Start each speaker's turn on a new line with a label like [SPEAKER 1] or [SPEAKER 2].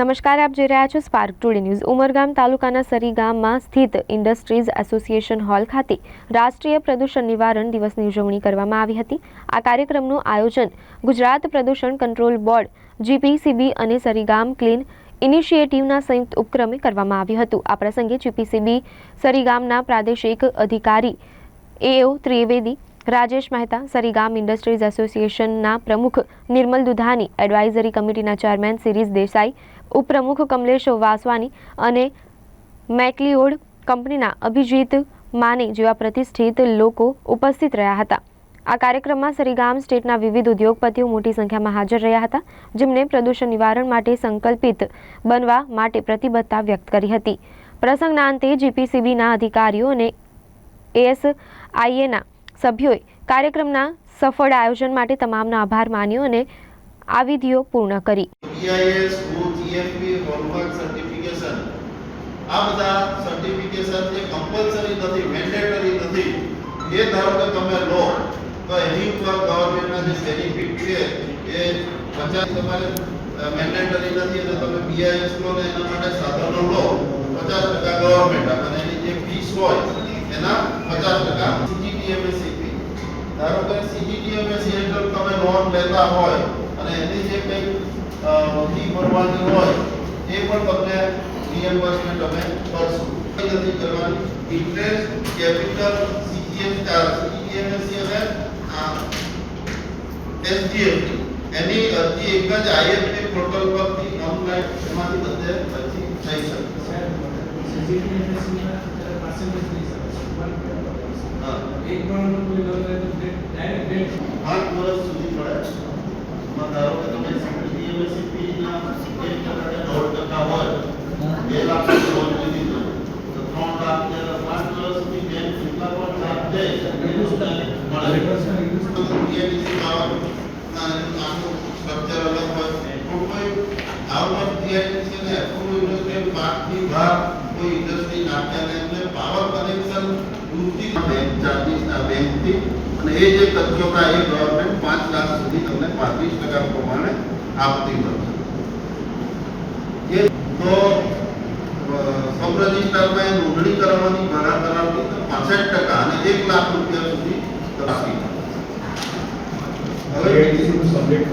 [SPEAKER 1] નમસ્કાર, આપ જોઈ રહ્યા છો સ્પાર્ક ટુડે ન્યૂઝ ઉમરગામ તાલુકાના સરી ગામમાં સ્થિત ઇન્ડસ્ટ્રીઝ એસોસિએશન હોલ ખાતે રાષ્ટ્રીય પ્રદૂષણ નિવારણ દિવસની ઉજવણી કરવામાં આવી હતી. આ કાર્યક્રમનું આયોજન ગુજરાત પ્રદૂષણ કંટ્રોલ બોર્ડ જીપીસીબી અને સરીગામ ક્લીન ઇનિશિયેટિવના સંયુક્ત ઉપક્રમે કરવામાં આવ્યું હતું. આ પ્રસંગે જીપીસીબી સરીગામના પ્રાદેશિક અધિકારી એઓ ત્રિવેદી, રાજેશ મહેતા, સરીગામ ઇન્ડસ્ટ્રીઝ એસોસિએશનના પ્રમુખ નિર્મલ દુધાની એડવાઇઝરી કમિટીના ચેરમેન સિરીઝ દેસાઈ ઉપપ્રમુખ કમલેશ વાસવાની અને મેકલીઓડ કંપનીના અભિજીત માને જેવા પ્રતિષ્ઠિત લોકો ઉપસ્થિત રહ્યા હતા. આ કાર્યક્રમમાં સરીગામ સ્ટેટના વિવિધ ઉદ્યોગપતિઓ મોટી સંખ્યામાં હાજર રહ્યા હતા, જેમણે પ્રદૂષણ નિવારણ માટે સંકલ્પિત બનવા માટે પ્રતિબદ્ધતા વ્યક્ત કરી હતી. પ્રસંગના અંતે જીપીસીબીના અધિકારીઓ અને એએસઆઈએના સભ્યોએ કાર્યક્રમના સફળ આયોજન માટે તમામનો આભાર માન્યો અને આ વિધિઓ પૂર્ણ કરી.
[SPEAKER 2] GOOD, હોલમાર્ક સર્ટિફિકેશન આ બધા સર્ટિફિકેશન જે કમ્પલસરી નથી મેન્ડેટરી નથી. એ ધારો કે તમે લો તો એની ઉપર ગવર્મેન્ટના જે બેનિફિટ છે એ પચાસ તમારે મેન્ડેટરી નથી એટલે તમે બીઆઈએસ લો ને એના માટે સાધનો લો પચાસ ટકા ગવર્મેન્ટ અને એની જે ફીસ હોય એના પચાસ ટકા સીજીટીએમએસી ફી ધારો કે સીજીટીએમએસી હેઠળ તમે લોન લેતા હોય અને એની જે કંઈક અ, ફી ભરવાની હોય એ પણ તમને રિએમ્બર્સમેન્ટ અમે કરશું કંઈ નથી કરવાની ઇન્ટરેસ્ટ કેપિટલ સીજીએમ સીજીએમએસસી અને એસજીએફટી એની અરજી એક જ આઈએફપી પોર્ટલ પરથી ઓનલાઈન એમાંથી બધે અરજી થઈ શકે હા આઠ વર્ષ સુધી પડે બે લાખ લોન લીધી તો ત્રણ લાખ કે પાંચ વર્ષ બેંક જેટલા પણ લાભ દે હિન્દુસ્તાન મળે અને એ જે તથ્યોના એ ગવર્મેન્ટ પાંચ લાખ સુધી તમને પાંત્રીસ ટકા પ્રમાણે આપતી હોય સબ રજિસ્ટરમાં નોંધણી કરાવવાની ભાડા કરાવતી પાસઠ ટકા અને એક લાખ રૂપિયા સુધી તપાસી. હવે
[SPEAKER 3] સબ્જેક્ટ